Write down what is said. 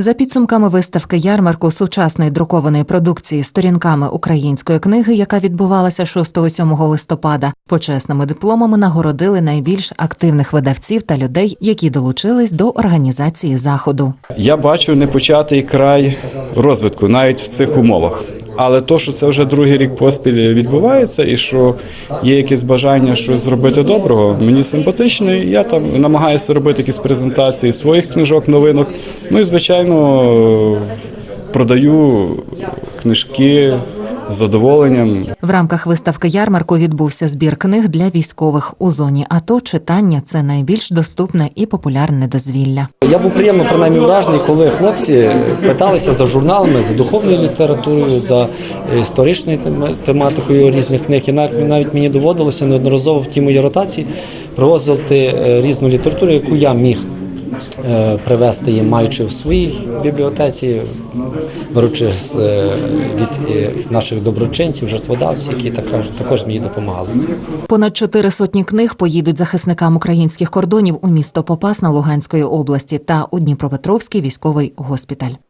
За підсумками виставки ярмарку сучасної друкованої продукції сторінками української книги, яка відбувалася 6-7 листопада, почесними дипломами нагородили найбільш активних видавців та людей, які долучились до організації заходу. Я бачу непочатий край розвитку навіть в цих умовах. Але то, що це вже другий рік поспіль відбувається, і що є якесь бажання щось зробити доброго, мені симпатично. і Я там намагаюся робити якісь презентації своїх книжок, новинок. Ну і звичайно продаю книжки з задоволенням. В рамках виставки ярмарку відбувся збір книг для військових у зоні АТО. Читання це найбільш доступне і популярне дозвілля. Я був приємно принаймні вражений, коли хлопці питалися за журналами, за духовною літературою, за історичною тема- тематикою різних книг. І навіть мені доводилося неодноразово в тій моїй ротації привозити е, різну літературу, яку я міг е, привезти їм, маючи в своїй бібліотеці, беручи з, е, від е, наших доброчинців, жертводавців, які також, також мені допомагали. Понад чотири сотні книг поїдуть захисникам українських кордонів у місто Попасна Луганської області та у Дніпропетровський військовий госпіталь.